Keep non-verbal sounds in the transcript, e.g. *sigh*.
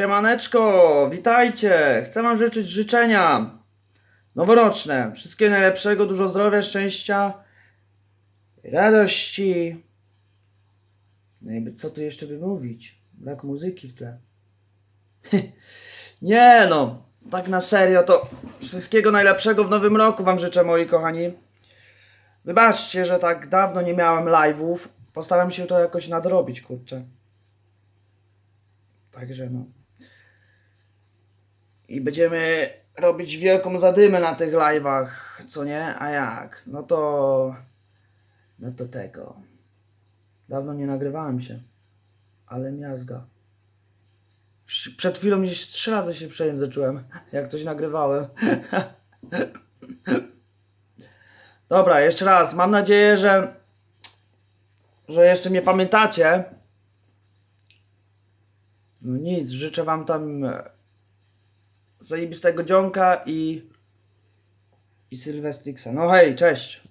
Siemaneczko, witajcie! Chcę wam życzyć życzenia noworoczne. Wszystkiego najlepszego, dużo zdrowia, szczęścia, radości. No jakby co tu jeszcze by mówić? Brak muzyki w tle. *laughs* Nie no, tak na serio to wszystkiego najlepszego w nowym roku wam życzę moi kochani. Wybaczcie, że tak dawno nie miałem live'ów. Postaram się to jakoś nadrobić, kurczę. Także no. I będziemy robić wielką zadymę na tych live'ach, co nie? A jak? No to... No to tego. Dawno nie nagrywałem się. Ale miazga. Przed chwilą gdzieś trzy razy się przejęzyczyłem, jak coś nagrywałem. *laughs* Dobra, jeszcze raz. Mam nadzieję, że że jeszcze mnie pamiętacie. No nic, życzę wam tam zajebistego dzionka i i Sylwestrixa. No hej, cześć.